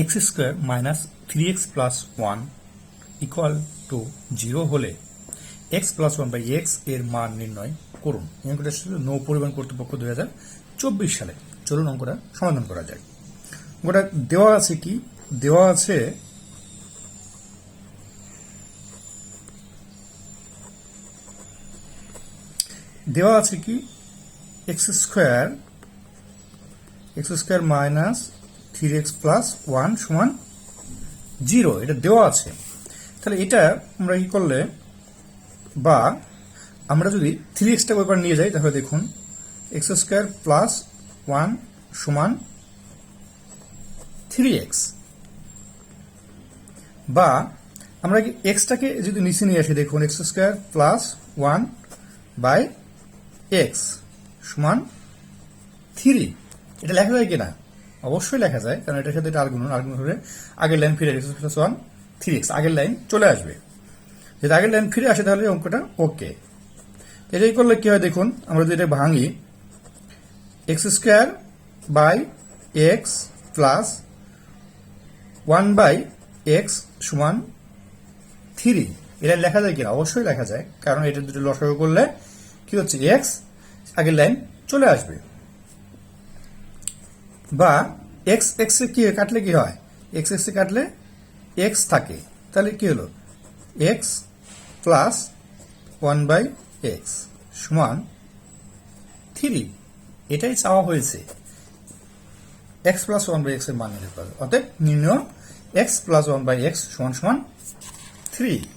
X square minus three x plus one equal to zero হলে x plus one by এক্সের মান নির্ণয় করুন। অঙ্কটা ছিল নৌ পরিবহন কর্তৃপক্ষ দুই হাজার চব্বিশ সালে। চলুন অঙ্কটা সমাধান করা যায় অঙ্কটা দেওয়া আছে কি? দেওয়া আছে দেওয়া আছে কি? X square x square minus three x plus one সমান জিরো এটা দেওয়া আছে। তাহলে এটা আমরা কি করলে, বা আমরা যদি থ্রি এক্সটা ব্যাপার নিয়ে যাই, তাহলে দেখুন এক্স স্কোয়ার প্লাস ওয়ান সমান থ্রি এক্স বা আমরা কি এক্সটাকে যদি নিচে নিয়ে আসি, দেখুন x square plus one by x সমান থ্রি এটা লেখা যায় কিনা? অবশ্যই লেখা যায়, কারণ এটার সাথে এটা আর্গুন আর্গুন হলে আগের লাইন ফিরে x plus one three x আগের লাইন চলে আসবে। যদি আগের লাইন ফিরে আসে তাহলে অঙ্কটা ওকে এটাই করলে কি হয় দেখুন, আমরা যদি এটা ভাঙি x square by x plus one by x সমান থ্রি এটা লেখা যায় কিনা? অবশ্যই লেখা যায়, কারণ এটা দুটো লসাগু করলে কি হচ্ছে এক্স আগের লাইন চলে আসবে। বা এক্স এক্স কি কাটলে কি হয়? এক্স এক্স কাটলে এক্স থাকে। তাহলে কি হলো? X plus one by x সমান থ্রি এটাই চাওয়া হয়েছে। এক্স প্লাস ওয়ান বাই এক্সের মান নির্ণয় নির্ণয় x plus one by x সমান সমান থ্রি